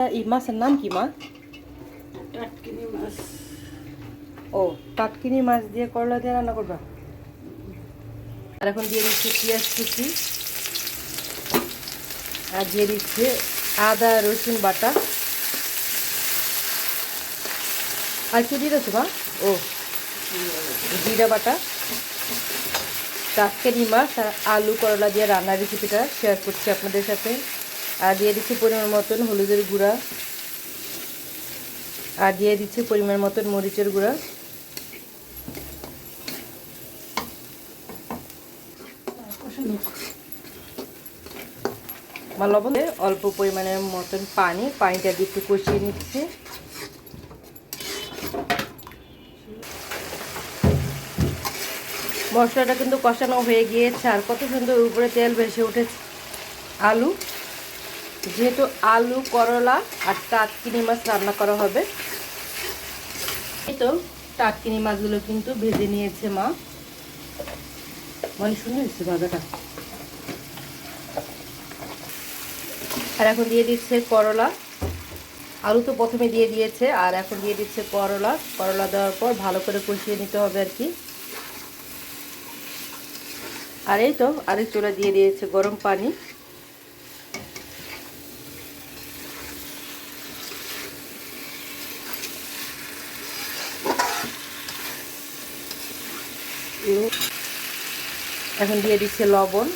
এই মাছের নাম কি মা টাটকিনি মাছ ও টাটকিনি মাছ দিয়ে করলা দিয়ে রান্না করবা আর এখন দিয়ে দিচ্ছি পেঁয়াজ কুচি আর দিয়ে দিচ্ছে আদা রসুন বাটা আর কি দিয়ে দেছো মা ও জিরা বাটা টাটকানি মাছ আর আলু করলা দিয়ে রান্নার রেসিপিটা শেয়ার করছি আপনাদের সাথে আর দিয়ে দিচ্ছি পরিমাণ মতন হলুদের গুঁড়া। আর দিয়ে দিচ্ছি পরিমাণ মতন মরিচের গুঁড়া। লবণ অল্প পরিমাণের মতন পানি, পানিটা দিয়ে একটু কষিয়ে নিচ্ছি। মশলাটা কিন্তু কষানো হয়ে গিয়েছে, আর কত সুন্দর উপরে তেল ভেসে উঠেছে। আলু যেহেতু আলু, করলা আর টাটকিনি মাছ রান্না করা হবে। এই তো টাটকিনি মাছগুলো কিন্তু ভেজে নিয়েছে মা। মানে সুন্দর হচ্ছে ভাজাটা। আর এখন দিয়ে দিচ্ছে করলা। আলু তো প্রথমে দিয়ে দিয়েছে, আর এখন দিয়ে দিচ্ছে করলা। করলা দেওয়ার পর ভালো করে কষিয়ে নিতে হবে আর কি। আর এই তো আরেক চুলা দিয়ে দিয়েছে গরম পানি। এখন দিয়ে দিচ্ছে লবণ।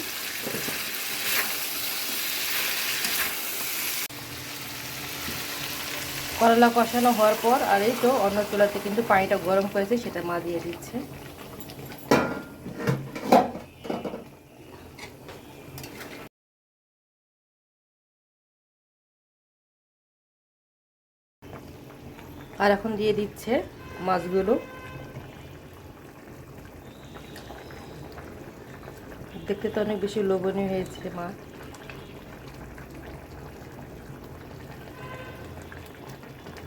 করলা কষানো হওয়ার পর, আর এই তো অন্য চুলাতে কিন্তু পানিটা গরম করেছে, সেটা মা দিয়ে দিচ্ছে। আর এখন দিয়ে দিচ্ছে মাছগুলো। দেখতে তো অনেক বেশি লোভনীয় হয়েছে মা।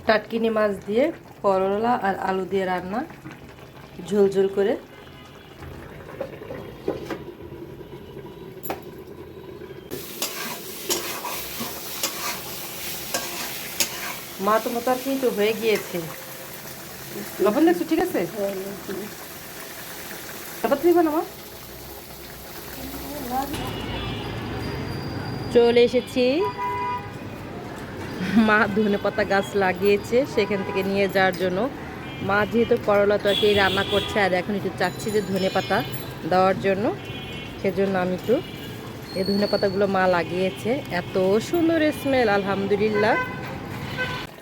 টাটকিনি মাছ দিয়ে করলা আর আলু দিয়ে রান্না ঝোল ঝোল করে। মা তোমার তো আর কিন্তু হয়ে গিয়েছে। লবণ দেখছ ঠিক আছে? তারপর তুমি বানাবো চলে এসেছি। মা ধনে পাতা গাছ লাগিয়েছে, সেখান থেকে নিয়ে যাওয়ার জন্য। মা যেহেতু করলা তরকারি রান্না করছে, আর এখন একটু চাচ্ছি যে ধনে পাতা দেওয়ার জন্য। সেজন্য আমি একটু এই ধনে পাতাগুলো মা লাগিয়েছে। এত সুন্দর স্মেল আলহামদুলিল্লাহ।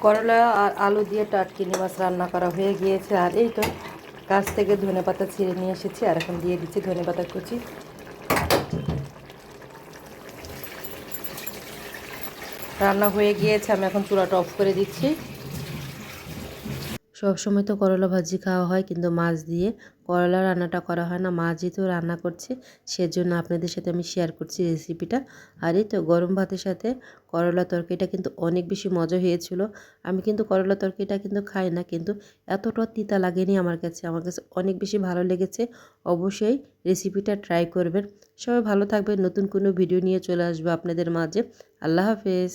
করলা আর আলু দিয়ে টাটকিনি মাছ রান্না করা হয়ে গিয়েছে। আর এই তো গাছ থেকে ধনে পাতা ছিঁড়ে নিয়ে এসেছি, আর এখন দিয়ে দিচ্ছি ধনে পাতা কুচি। রান্না হয়ে গিয়েছে আমি এখন চুলাটা অফ করে দিচ্ছি। সব সময় তো করলা ভাজি খাওয়া হয়, কিন্তু মাছ দিয়ে করলা রান্নাটা করা হয় না। মা যেহেতু রান্না করছে, সেজন্য আপনাদের সাথে আমি শেয়ার করছি রেসিপিটা আর এই তো গরম ভাতের সাথে করলা তরকারিটা কিন্তু অনেক বেশি মজা হয়েছিল। আমি কিন্তু করলা তরকারিটা কিন্তু খাই না, কিন্তু এতটা তিতা লাগেনি আমার কাছে। আমার কাছে অনেক বেশি ভালো লেগেছে। অবশ্যই রেসিপিটা ট্রাই করবেন। সবাই ভালো থাকবেন। নতুন কোনো ভিডিও নিয়ে চলে আসব আপনাদের মাঝে। আল্লাহ হাফেজ।